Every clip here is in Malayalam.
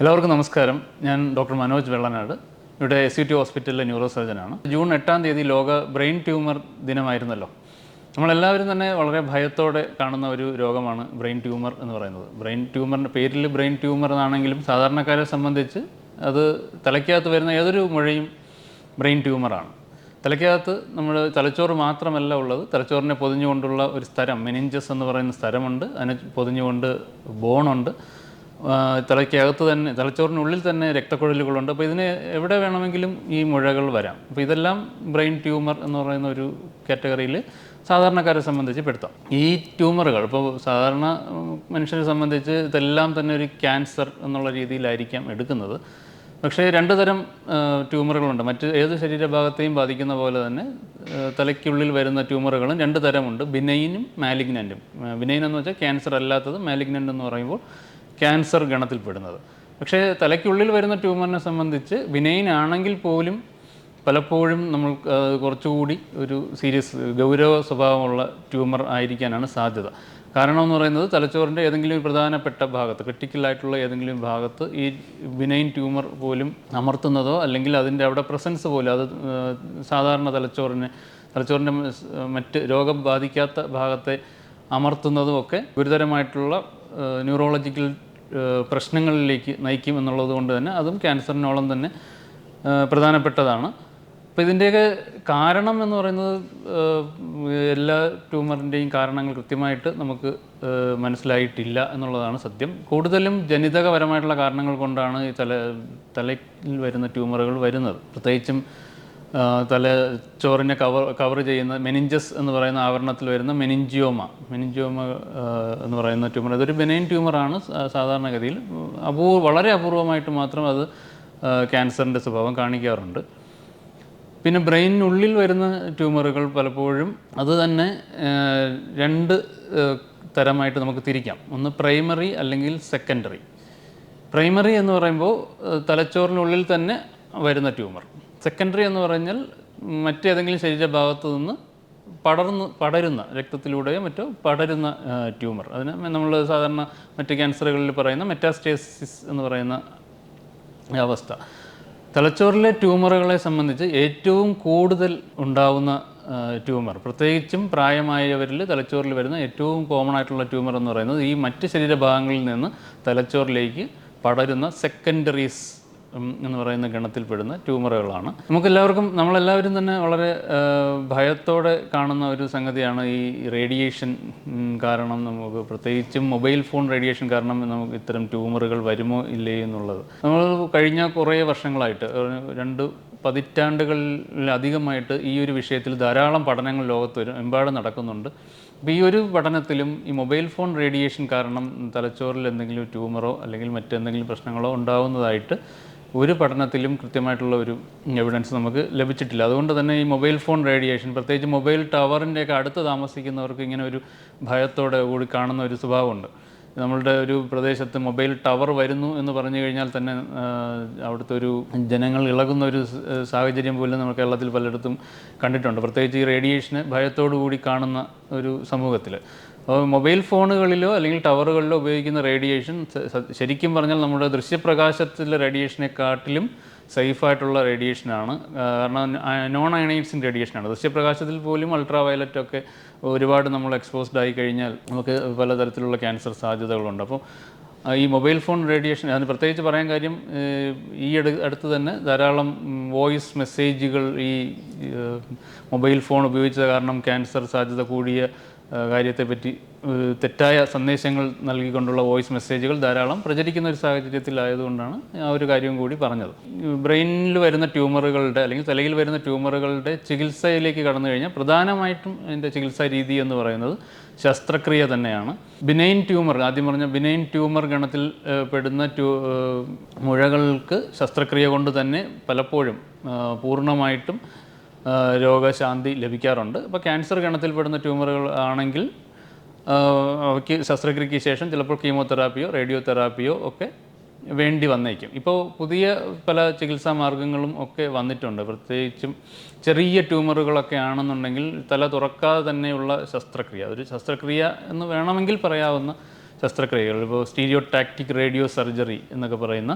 എല്ലാവർക്കും നമസ്കാരം. ഞാൻ ഡോക്ടർ മനോജ് വെള്ളനാട്. ഇവിടെ എസ് യു ടി ഹോസ്പിറ്റലിലെ ന്യൂറോ സർജനാണ് ജൂൺ എട്ടാം തീയതി ലോക ബ്രെയിൻ ട്യൂമർ ദിനമായിരുന്നല്ലോ. നമ്മളെല്ലാവരും തന്നെ വളരെ ഭയത്തോടെ കാണുന്ന ഒരു രോഗമാണ് ബ്രെയിൻ ട്യൂമർ എന്ന് പറയുന്നത്. ബ്രെയിൻ ട്യൂമറിന്റെ പേരിൽ ബ്രെയിൻ ട്യൂമർ എന്നാണെങ്കിലും സാധാരണക്കാരെ സംബന്ധിച്ച് അത് തലയ്ക്കകത്ത് വരുന്ന ഏതൊരു മുഴയും ബ്രെയിൻ ട്യൂമറാണ്. തലയ്ക്കകത്ത് നമ്മൾ തലച്ചോറ് മാത്രമല്ല ഉള്ളത്. തലച്ചോറിനെ പൊതിഞ്ഞുകൊണ്ടുള്ള ഒരു സ്ഥലം മെനിഞ്ചസ് എന്ന് പറയുന്ന സ്ഥലമുണ്ട്. അതിനെ പൊതിഞ്ഞുകൊണ്ട് ബോണുണ്ട്. തലയ്ക്കകത്ത് തന്നെ തലച്ചോറിനുള്ളിൽ തന്നെ രക്തക്കുഴലുകളുണ്ട്. അപ്പോൾ ഇതിന് എവിടെ വേണമെങ്കിലും ഈ മുഴകൾ വരാം. അപ്പോൾ ഇതെല്ലാം ബ്രെയിൻ ട്യൂമർ എന്ന് പറയുന്ന ഒരു കാറ്റഗറിയിൽ സാധാരണക്കാരെ സംബന്ധിച്ച് പെടുത്താം. ഈ ട്യൂമറുകൾ ഇപ്പോൾ സാധാരണ മനുഷ്യനെ സംബന്ധിച്ച് ഇതെല്ലാം തന്നെ ഒരു ക്യാൻസർ എന്നുള്ള രീതിയിലായിരിക്കാം എടുക്കുന്നത്. പക്ഷേ രണ്ട് തരം ട്യൂമറുകളുണ്ട്. മറ്റ് ഏത് ശരീരഭാഗത്തെയും ബാധിക്കുന്ന പോലെ തന്നെ തലയ്ക്കുള്ളിൽ വരുന്ന ട്യൂമറുകളും രണ്ട് തരമുണ്ട്. ബിനൈനും മാലിഗ്നന്റും ബിനൈൻ എന്ന് വെച്ചാൽ ക്യാൻസർ അല്ലാത്തത് മാലിഗ്നന്റ് എന്ന് പറയുമ്പോൾ ക്യാൻസർ ഗണത്തിൽപ്പെടുന്നത്. പക്ഷേ തലയ്ക്കുള്ളിൽ വരുന്ന ട്യൂമറിനെ സംബന്ധിച്ച് ബിനൈൻ ആണെങ്കിൽ പോലും പലപ്പോഴും നമ്മൾ കുറച്ചുകൂടി ഒരു സീരിയസ് ഗൗരവ സ്വഭാവമുള്ള ട്യൂമർ ആയിരിക്കാനാണ് സാധ്യത. കാരണം എന്ന് പറയുന്നത് തലച്ചോറിന്റെ ഏതെങ്കിലും പ്രധാനപ്പെട്ട ഭാഗത്ത് ക്രിട്ടിക്കലായിട്ടുള്ള ഏതെങ്കിലും ഭാഗത്ത് ഈ ബിനൈൻ ട്യൂമർ പോലും അമർത്തുന്നതോ അല്ലെങ്കിൽ അതിന്റെ അവിടെ പ്രസൻസ് പോലും അത് സാധാരണ തലച്ചോറിനെ തലച്ചോറിന്റെ മറ്റ് രോഗം ബാധിക്കാത്ത ഭാഗത്തെ അമർത്തുന്നതും ഒക്കെ ഗുരുതരമായിട്ടുള്ള ന്യൂറോളജിക്കൽ പ്രശ്നങ്ങളിലേക്ക് നയിക്കും എന്നുള്ളത് കൊണ്ട് തന്നെ അതും ക്യാൻസറിനോളം തന്നെ പ്രധാനപ്പെട്ടതാണ്. അപ്പോൾ ഇതിന്റെയൊക്കെ കാരണം എന്ന് പറയുന്നത് എല്ലാ ട്യൂമറിന്റെയും കാരണങ്ങൾ കൃത്യമായിട്ട് നമുക്ക് മനസ്സിലായിട്ടില്ല എന്നുള്ളതാണ് സത്യം. കൂടുതലും ജനിതകപരമായിട്ടുള്ള കാരണങ്ങൾ കൊണ്ടാണ് ഈ തല തലയിൽ വരുന്ന ട്യൂമറുകൾ വരുന്നത്. പ്രത്യേകിച്ചും തലച്ചോറിനെ കവർ കവർ ചെയ്യുന്ന മെനിഞ്ചസ് എന്ന് പറയുന്ന ആവരണത്തിൽ വരുന്ന മെനിഞ്ചിയോമ മെനിഞ്ചിയോമ എന്ന് പറയുന്ന ട്യൂമർ അതൊരു ബെനൈൻ ട്യൂമറാണ് സാധാരണഗതിയിൽ. അപൂർവ വളരെ അപൂർവമായിട്ട് മാത്രം അത് ക്യാൻസറിന്റെ സ്വഭാവം കാണിക്കാറുണ്ട്. പിന്നെ ബ്രെയിനിനുള്ളിൽ വരുന്ന ട്യൂമറുകൾ പലപ്പോഴും അത് തന്നെ രണ്ട് തരമായിട്ട് നമുക്ക് തിരിക്കാം. ഒന്ന് പ്രൈമറി അല്ലെങ്കിൽ സെക്കൻഡറി പ്രൈമറി എന്ന് പറയുമ്പോൾ തലച്ചോറിനുള്ളിൽ തന്നെ വരുന്ന ട്യൂമർ സെക്കൻഡറി എന്ന് പറഞ്ഞാൽ മറ്റേതെങ്കിലും ശരീരഭാഗത്ത് നിന്ന് പടർന്ന് പടരുന്ന രക്തത്തിലൂടെയോ മറ്റോ പടരുന്ന ട്യൂമർ അതിന് നമ്മൾ സാധാരണ മറ്റ് ക്യാൻസറുകളിൽ പറയുന്ന മെറ്റാസ്റ്റേസിസ് എന്ന് പറയുന്ന അവസ്ഥ. തലച്ചോറിലെ ട്യൂമറുകളെ സംബന്ധിച്ച് ഏറ്റവും കൂടുതൽ ഉണ്ടാവുന്ന ട്യൂമർ പ്രത്യേകിച്ചും പ്രായമായവരിൽ തലച്ചോറിൽ വരുന്ന ഏറ്റവും കോമൺ ആയിട്ടുള്ള ട്യൂമർ എന്ന് പറയുന്നത് ഈ മറ്റ് ശരീരഭാഗങ്ങളിൽ നിന്ന് തലച്ചോറിലേക്ക് പടരുന്ന സെക്കൻഡറീസ് എന്ന് പറയുന്ന ഗണത്തിൽപ്പെടുന്ന ട്യൂമറുകളാണ്. നമുക്കെല്ലാവർക്കും നമ്മളെല്ലാവരും തന്നെ വളരെ ഭയത്തോടെ കാണുന്ന ഒരു സംഗതിയാണ് ഈ റേഡിയേഷൻ കാരണം നമുക്ക് പ്രത്യേകിച്ചും മൊബൈൽ ഫോൺ റേഡിയേഷൻ കാരണം നമുക്ക് ഇത്തരം ട്യൂമറുകൾ വരുമോ ഇല്ലേ എന്നുള്ളത്. നമ്മൾ കഴിഞ്ഞ കുറേ വർഷങ്ങളായിട്ട് രണ്ട് പതിറ്റാണ്ടുകളിലധികമായിട്ട് ഈ ഒരു വിഷയത്തിൽ ധാരാളം പഠനങ്ങൾ ലോകത്ത് എമ്പാടും നടക്കുന്നുണ്ട്. അപ്പോൾ ഈ ഒരു പഠനത്തിലും ഈ മൊബൈൽ ഫോൺ റേഡിയേഷൻ കാരണം തലച്ചോറിൽ എന്തെങ്കിലും ട്യൂമറോ അല്ലെങ്കിൽ മറ്റെന്തെങ്കിലും പ്രശ്നങ്ങളോ ഉണ്ടാകുന്നതായിട്ട് ഒരു പഠനത്തിലും കൃത്യമായിട്ടുള്ള ഒരു എവിഡൻസ് നമുക്ക് ലഭിച്ചിട്ടില്ല. അതുകൊണ്ട് തന്നെ ഈ മൊബൈൽ ഫോൺ റേഡിയേഷൻ പ്രത്യേകിച്ച് മൊബൈൽ ടവറിന്റെയൊക്കെ അടുത്ത് താമസിക്കുന്നവർക്ക് ഇങ്ങനെ ഒരു ഭയത്തോടെ കൂടി കാണുന്ന ഒരു സ്വഭാവമുണ്ട്. നമ്മളുടെ ഒരു പ്രദേശത്ത് മൊബൈൽ ടവർ വരുന്നു എന്ന് പറഞ്ഞു കഴിഞ്ഞാൽ തന്നെ അവിടുത്തെ ഒരു ജനങ്ങൾ ഇളകുന്ന ഒരു സാഹചര്യം പോലും നമ്മൾ കേരളത്തിൽ പലയിടത്തും കണ്ടിട്ടുണ്ട്. പ്രത്യേകിച്ച് ഈ റേഡിയേഷനെ ഭയത്തോടു കൂടി കാണുന്ന ഒരു സമൂഹത്തിൽ മൊബൈൽ ഫോണുകളിലോ അല്ലെങ്കിൽ ടവറുകളിലോ ഉപയോഗിക്കുന്ന റേഡിയേഷൻ ശരിക്കും പറഞ്ഞാൽ നമ്മുടെ ദൃശ്യപ്രകാശത്തിലെ റേഡിയേഷനെക്കാട്ടിലും സേഫായിട്ടുള്ള റേഡിയേഷനാണ്. കാരണം നോൺ അയണൈസിങ് റേഡിയേഷനാണ്. ദൃശ്യപ്രകാശത്തിൽ പോലും അൾട്രാ വയലറ്റ് ഒക്കെ ഒരുപാട് നമ്മൾ എക്സ്പോസ്ഡ് ആയി കഴിഞ്ഞാൽ നമുക്ക് പലതരത്തിലുള്ള ക്യാൻസർ സാധ്യതകളുണ്ട്. അപ്പോൾ ഈ മൊബൈൽ ഫോൺ റേഡിയേഷൻ അതിന് പ്രത്യേകിച്ച് പറയാൻ കാര്യം ഈ അടു അടുത്ത് തന്നെ ധാരാളം വോയിസ് മെസ്സേജുകൾ ഈ മൊബൈൽ ഫോൺ ഉപയോഗിച്ചത് കാരണം ക്യാൻസർ സാധ്യത കൂടിയ കാര്യത്തെപ്പറ്റി തെറ്റായ സന്ദേശങ്ങൾ നൽകിക്കൊണ്ടുള്ള വോയിസ് മെസ്സേജുകൾ ധാരാളം പ്രചരിക്കുന്ന ഒരു സാഹചര്യത്തിലായതുകൊണ്ടാണ് ആ ഒരു കാര്യം കൂടി പറഞ്ഞത്. ബ്രെയിനിൽ വരുന്ന ട്യൂമറുകളുടെ അല്ലെങ്കിൽ തലയിൽ വരുന്ന ട്യൂമറുകളുടെ ചികിത്സയിലേക്ക് കടന്നു കഴിഞ്ഞാൽ പ്രധാനമായിട്ടും അതിന്റെ ചികിത്സാ രീതി എന്ന് പറയുന്നത് ശസ്ത്രക്രിയ തന്നെയാണ്. ബിനൈൻ ട്യൂമർ ആദ്യം പറഞ്ഞ ബിനൈൻ ട്യൂമർ ഗണത്തിൽ പെടുന്ന ട്യൂ മുഴകൾക്ക് ശസ്ത്രക്രിയ കൊണ്ട് തന്നെ പലപ്പോഴും പൂർണമായിട്ടും രോഗശാന്തി ലഭിക്കാറുണ്ട്. അപ്പോൾ ക്യാൻസർ ഗണത്തിൽപ്പെടുന്ന ട്യൂമറുകൾ ആണെങ്കിൽ അവയ്ക്ക് ശസ്ത്രക്രിയയ്ക്ക് ശേഷം ചിലപ്പോൾ കീമോതെറാപ്പിയോ റേഡിയോ തെറാപ്പിയോ ഒക്കെ വേണ്ടി വന്നേക്കും. ഇപ്പോൾ പുതിയ പല ചികിത്സാ മാർഗങ്ങളും ഒക്കെ വന്നിട്ടുണ്ട്. പ്രത്യേകിച്ചും ചെറിയ ട്യൂമറുകളൊക്കെ ആണെന്നുണ്ടെങ്കിൽ തല തുറക്കാതെ തന്നെയുള്ള ശസ്ത്രക്രിയ. ഒരു ശസ്ത്രക്രിയ എന്ന് വേണമെങ്കിൽ പറയാവുന്ന ശസ്ത്രക്രിയകൾ ഇപ്പോൾ സ്റ്റീരിയോ ടാക്റ്റിക് റേഡിയോ സർജറി എന്നൊക്കെ പറയുന്ന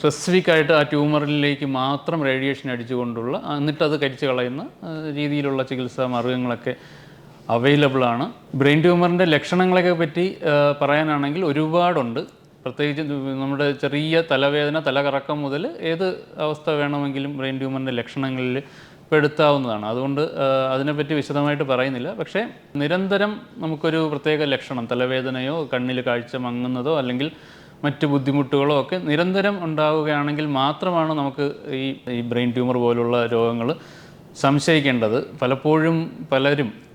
സ്പെസിഫിക് ആയിട്ട് ആ ട്യൂമറിലേക്ക് മാത്രം റേഡിയേഷൻ അടിച്ചുകൊണ്ടുള്ള എന്നിട്ട് അത് കരിച്ചു കളയുന്ന രീതിയിലുള്ള ചികിത്സാ മാർഗങ്ങളൊക്കെ അവൈലബിൾ ആണ്. ബ്രെയിൻ ട്യൂമറിന്റെ ലക്ഷണങ്ങളെയൊക്കെ പറ്റി പറയാനാണെങ്കിൽ ഒരുപാടുണ്ട്. പ്രത്യേകിച്ച് നമ്മുടെ ചെറിയ തലവേദന തലകറക്കം മുതൽ ഏത് അവസ്ഥ വേണമെങ്കിലും ബ്രെയിൻ ട്യൂമറിന്റെ ലക്ഷണങ്ങളിൽ പെടുത്താവുന്നതാണ് അതുകൊണ്ട് അതിനെപ്പറ്റി വിശദമായിട്ട് പറയുന്നില്ല. പക്ഷേ നിരന്തരം നമുക്കൊരു പ്രത്യേക ലക്ഷണം തലവേദനയോ കണ്ണിൽ കാഴ്ച മങ്ങുന്നതോ അല്ലെങ്കിൽ മറ്റ് ബുദ്ധിമുട്ടുകളോ ഒക്കെ നിരന്തരം ഉണ്ടാവുകയാണെങ്കിൽ മാത്രമാണ് നമുക്ക് ഈ ഈ ബ്രെയിൻ ട്യൂമർ പോലുള്ള രോഗങ്ങൾ സംശയിക്കേണ്ടത്. പലപ്പോഴും പലരും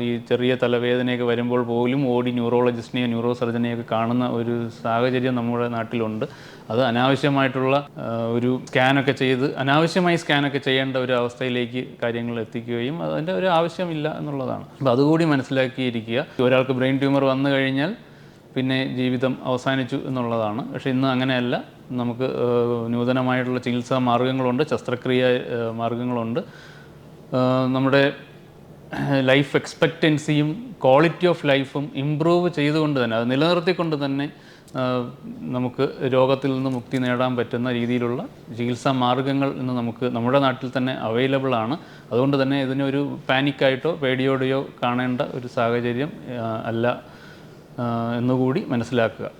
ഈ ചെറിയ തലവേദനയൊക്കെ വരുമ്പോൾ പോലും ഓടി ന്യൂറോളജിസ്റ്റിനെയോ ന്യൂറോ സർജനെയൊക്കെ കാണുന്ന ഒരു സാഹചര്യം നമ്മുടെ നാട്ടിലുണ്ട്. അത് അനാവശ്യമായിട്ടുള്ള ഒരു സ്കാനൊക്കെ ചെയ്ത് അനാവശ്യമായി സ്കാനൊക്കെ ചെയ്യേണ്ട ഒരു അവസ്ഥയിലേക്ക് കാര്യങ്ങൾ എത്തിക്കുകയും അതിന്റെ ഒരു ആവശ്യമില്ല എന്നുള്ളതാണ്. അപ്പോൾ അതുകൂടി മനസ്സിലാക്കിയിരിക്കുക. ഒരാൾക്ക് ബ്രെയിൻ ട്യൂമർ വന്നു കഴിഞ്ഞാൽ പിന്നെ ജീവിതം അവസാനിച്ചു എന്നുള്ളതാണ്. പക്ഷേ ഇന്ന് അങ്ങനെയല്ല. നമുക്ക് നൂതനമായിട്ടുള്ള ചികിത്സാ മാർഗങ്ങളുണ്ട് ശസ്ത്രക്രിയ മാർഗങ്ങളുണ്ട്. നമ്മുടെ ലൈഫ് എക്സ്പെക്റ്റൻസിയും ക്വാളിറ്റി ഓഫ് ലൈഫും ഇമ്പ്രൂവ് ചെയ്തുകൊണ്ട് തന്നെ അത് നിലനിർത്തിക്കൊണ്ട് തന്നെ നമുക്ക് രോഗത്തിൽ നിന്ന് മുക്തി നേടാൻ പറ്റുന്ന രീതിയിലുള്ള ചികിത്സാ മാർഗങ്ങൾ ഇന്ന് നമുക്ക് നമ്മുടെ നാട്ടിൽ തന്നെ അവൈലബിൾ ആണ്. അതുകൊണ്ട് തന്നെ ഇതിനൊരു പാനിക്കായിട്ടോ പേടിയോടെയോ കാണേണ്ട ഒരു സാഹചര്യം അല്ല എന്നുകൂടി മനസ്സിലാക്കുക.